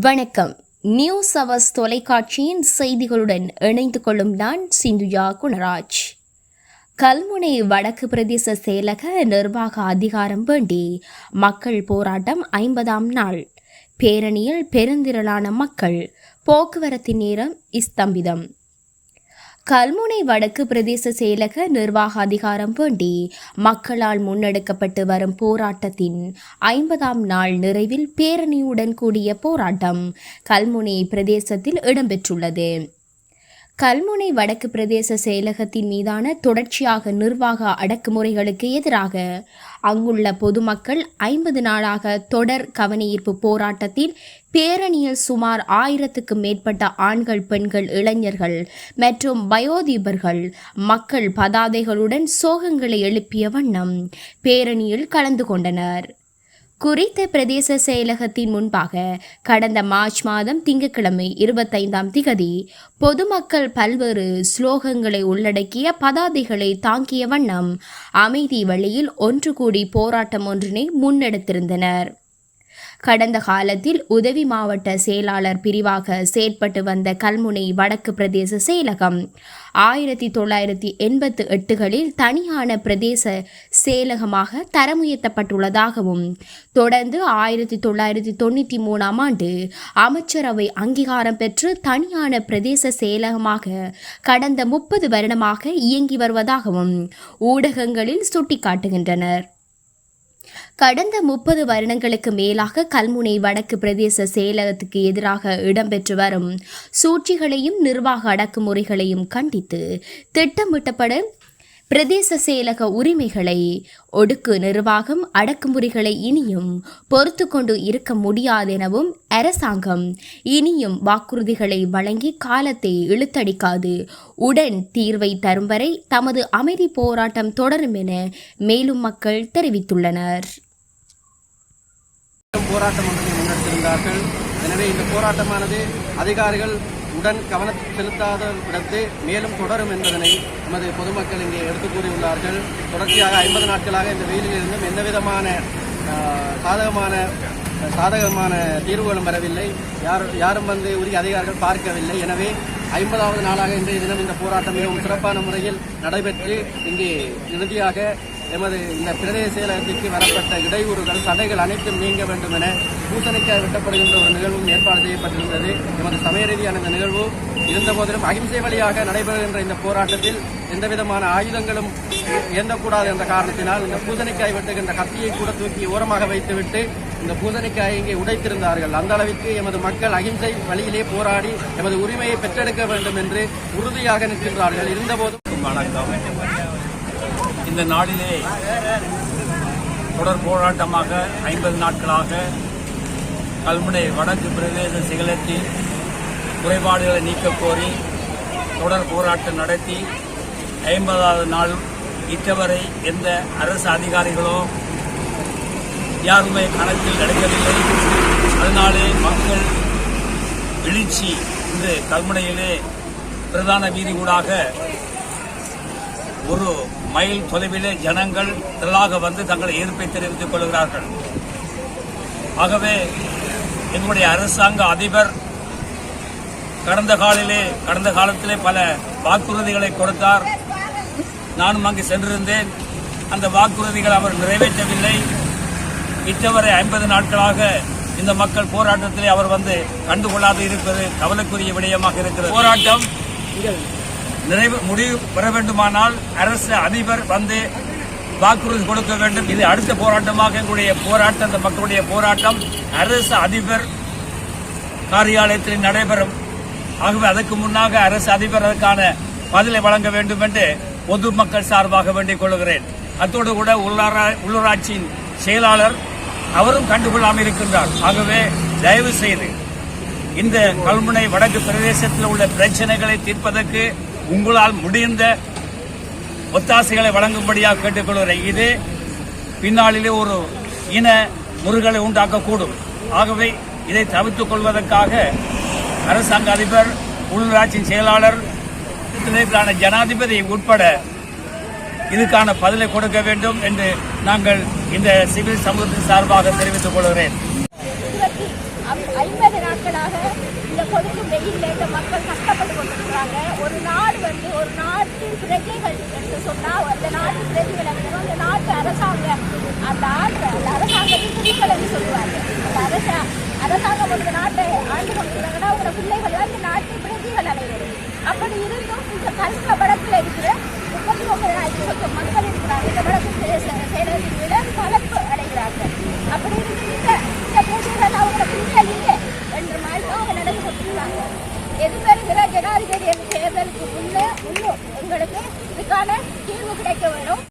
வணக்கம். News hours தொலைக்காட்சியின் செய்திகளுடன் இணைந்து கொள்ளும் நான் சிந்துயா குணராஜ். கல்முனை வடக்கு பிரதேச செயலக நிர்வாக அதிகாரம் வேண்டி மக்கள் போராட்டம் ஐம்பதாம் நாள். பேரணியில் பெருந்திரளான மக்கள் போக்குவரத்து நேரம் ஸ்தம்பிதம் கல்முனை வடக்கு பிரதேச செயலக நிர்வாக அதிகாரம் வேண்டி மக்களால் முன்னெடுக்கப்பட்டு வரும் போராட்டத்தின் ஐம்பதாம் நாள் நிறைவில் பேரணியுடன் கூடிய போராட்டம் கல்முனை பிரதேசத்தில் இடம்பெற்றுள்ளது. கல்முனை வடக்கு பிரதேச செயலகத்தின் மீதான தொடர்ச்சியாக நிர்வாக அடக்குமுறைகளுக்கு எதிராக அங்குள்ள பொதுமக்கள் ஐம்பது நாளாக தொடர் கவனஈர்ப்பு போராட்டத்தில் பேரணியில் சுமார் ஆயிரத்துக்கு மேற்பட்ட ஆண்கள் பெண்கள் இளைஞர்கள் மற்றும் பயோதிபர்கள் மக்கள் பதாதைகளுடன் சோகங்களை எழுப்பிய வண்ணம் பேரணியில் கலந்து கொண்டனர். குறித்த பிரதேச செயலகத்தின் முன்பாக கடந்த மார்ச் மாதம் திங்கட்கிழமை இருபத்தைந்தாம் திகதி பொதுமக்கள் பல்வேறு ஸ்லோகங்களை உள்ளடக்கிய பதாதைகளை தாங்கிய வண்ணம் அமைதி வழியில் ஒன்று கூடி போராட்டம் ஒன்றினை முன்னெடுத்திருந்தனர். கடந்த காலத்தில் உதவி மாவட்ட செயலாளர் பிரிவாக செயற்பட்டு வந்த கல்முனை வடக்கு பிரதேச செயலகம். ஆயிரத்தி தொள்ளாயிரத்தி எண்பத்து எட்டுகளில் தனியான பிரதேச செயலகமாக தரமுயர்த்தப்பட்டுள்ளதாகவும் தொடர்ந்து ஆயிரத்தி தொள்ளாயிரத்தி தொண்ணூற்றி மூணாம் ஆண்டு அமைச்சரவை அங்கீகாரம் பெற்று தனியான பிரதேச செயலகமாக கடந்த முப்பது வருடமாக இயங்கி வருவதாகவும் ஊடகங்களில் சுட்டிக்காட்டுகின்றனர். கடந்த முப்பது வருடங்களுக்கு மேலாக கல்முனை வடக்கு பிரதேச செயலகத்துக்கு எதிராக இடம்பெற்று வரும் சூழ்ச்சிகளையும் நிர்வாக அடக்குமுறைகளையும் கண்டித்து திட்டமிட்டப்பட பிரதேச செயலக உரிமைகளை ஒடுக்கு நிர்வாகம் அடக்குமுறைகளை இனியும் பொறுத்து கொண்டு இருக்க முடியாதெனவும் அரசாங்கம் இனியும் வாக்குறுதிகளை வழங்கி காலத்தை இழுத்தடிக்காது. உடன் தீர்வை தரும் வரை தமது அமைதி போராட்டம் தொடரும் என மேலும் மக்கள் தெரிவித்துள்ளனர். போராட்டம் ஒன்றை முன்னெடுத்திருந்தார்கள். எனவே இந்த போராட்டமானது அதிகாரிகள் உடன் கவனம் செலுத்தாத விடத்து மேலும் தொடரும் என்பதனை நமது பொதுமக்கள் இங்கே எடுத்து கூறியுள்ளார்கள். தொடர்ச்சியாக ஐம்பது நாட்களாக இந்த வெயிலிலிருந்தும் எந்த விதமான சாதகமான சாதகமான தீர்வுகளும் வரவில்லை. யார் யாரும் வந்து உரிய அதிகாரிகள் பார்க்கவில்லை. எனவே ஐம்பதாவது நாளாக இன்றைய தினம் இந்த போராட்டம் மிகவும் சிறப்பான முறையில் நடைபெற்று இங்கே இறுதியாக எமது இந்த பிரதேச செயலகத்திற்கு வரப்பட்ட இடையூறுகள் தடைகள் அனைத்தும் நீங்க வேண்டும் என பூசணிக்காய் வெட்டப்படுகின்ற ஒரு நிகழ்வும் ஏற்பாடு செய்யப்பட்டிருந்தது. எமது சமய ரீதியான இந்த நிகழ்வு இருந்த போதிலும் அகிம்சை வழியாக நடைபெறுகின்ற இந்த போராட்டத்தில் எந்தவிதமான ஆயுதங்களும் இயந்தக்கூடாது என்ற காரணத்தினால் இந்த பூசணிக்காய் வெட்டுகின்ற கத்தியை கூட தூக்கி ஓரமாக வைத்துவிட்டு இந்த பூசணிக்காயை இங்கே உடைத்திருந்தார்கள். அந்த அளவிற்கு எமது மக்கள் அகிம்சை வழியிலே போராடி எமது உரிமையை பெற்றெடுக்க வேண்டும் என்று உறுதியாக நிற்கின்றார்கள். இருந்தபோதும் வணக்கம். இந்த நாளிலே தொடர் போராட்டமாக ஐம்பது நாட்களாக கல்முனை வடக்கு பிரதேச சிகலத்தில் குறைபாடுகளை நீக்கக் கோரி தொடர் போராட்டம் நடத்தி ஐம்பதாவது நாள் இற்றவரை எந்த அரசு அதிகாரிகளோ யாருமே கணக்கில் எடுக்கவில்லை அதனாலே மக்கள் எழுச்சி இன்று கல்முனையிலே பிரதான வீதி ஊடாக ஒரு மைல் தொலைவிலே ஜனங்கள் திரளாக வந்து தங்களை எதிர்ப்பை தெரிவித்துக் கொள்கிறார்கள். ஆகவே எங்களுடைய அரசாங்க அதிபர் கடந்த காலிலே கடந்த காலத்திலே பல வாக்குறுதிகளை கொடுத்தார். நானும் அங்கு சென்றிருந்தேன். அந்த வாக்குறுதிகள் அவர் நிறைவேற்றவில்லை. இற்றவரை ஐம்பது நாட்களாக இந்த மக்கள் போராட்டத்திலே அவர் வந்து கண்டுகொள்ளாது இருப்பது கவலைக்குரிய விடயமாக இருக்கிறது. போராட்டம் நிறைவு முடிவு பெற வேண்டுமானால் அரசு அதிபர் வந்து வாக்குறுதி கொடுக்க வேண்டும். இது அடுத்த போராட்டமாக எங்களுடைய போராட்டம் இந்த மக்களுடைய போராட்டம். அரசு அதிபர் காரியாலயத்தில் நடைபெறும். ஆகவே அதற்கு முன்னாக அரசு அதிபர் அதற்கான பதிலை வழங்க வேண்டும் என்று பொதுமக்கள் சார்பாக வேண்டிக் கொள்கிறேன். அத்தோடு கூட உள்ளூராட்சியின் செயலாளர் அவரும் கண்டுகொள்ளாமல் இருக்கின்றார். ஆகவே தயவு செய்து இந்த கல்முனை வடக்கு பிரதேசத்தில் உள்ள பிரச்சனைகளை தீர்ப்பதற்கு உங்களால் முடிந்த ஒத்தாசைகளை வழங்கும்படியாக கேட்டுக்கொள்கிறேன் இது பின்னாளிலே ஒரு இன முருகலை உண்டாக்கக்கூடும். ஆகவே இதை தவிர்த்துக் கொள்வதற்காக அரசாங்க அதிபர் உள்ளூராட்சியின் செயலாளர் இதற்கான ஜனாதிபதி உட்பட இதுக்கான பதிலை கொடுக்க வேண்டும் என்று நாங்கள் இந்த சிவில் சமூகத்தின் சார்பாக தெரிவித்துக் கொள்கிறேன் இருபத்தி ஐம்பது நீண்ட நாட்களாக இந்த கொடுக்கும் வெயில்ல இந்த மக்கள் கஷ்டப்பட்டு கொண்டிருக்கிறாங்க. ஒரு நாடு வந்து ஒரு நாட்டின் பிரஜைகள் என்று சொன்னால் அந்த நாட்டு பிரஜைகள் அப்படின்னா அந்த நாட்டு அரசாங்கம் அந்த ஆண்டு அந்த அரசாங்கத்தின் குடிகள் என்று சொல்லுவாங்க. அந்த அரச அரசாங்கம் ஒரு நாட்டை ஆண்டு கொண்டிருந்தாங்கன்னா அவங்க பிள்ளைகள் தான் இந்த நாட்டின் பிரஜைகள் அனைவரும். அப்படி இருந்தும் இந்த கஷ்ட வடக்கில் இருக்கிற முப்பத்தி ஒன்பதாயிரத்தி மக்கள் இருக்கிறாங்க. இந்த வடக்கு சேலத்தில் விட அப்படி எது எதிர்வருகிற ஜனாதிபதி தேர்தலுக்கு முன்னே இன்னும் எங்களுக்கு இதுக்கான தீர்வு கிடைக்க வேண்டும்.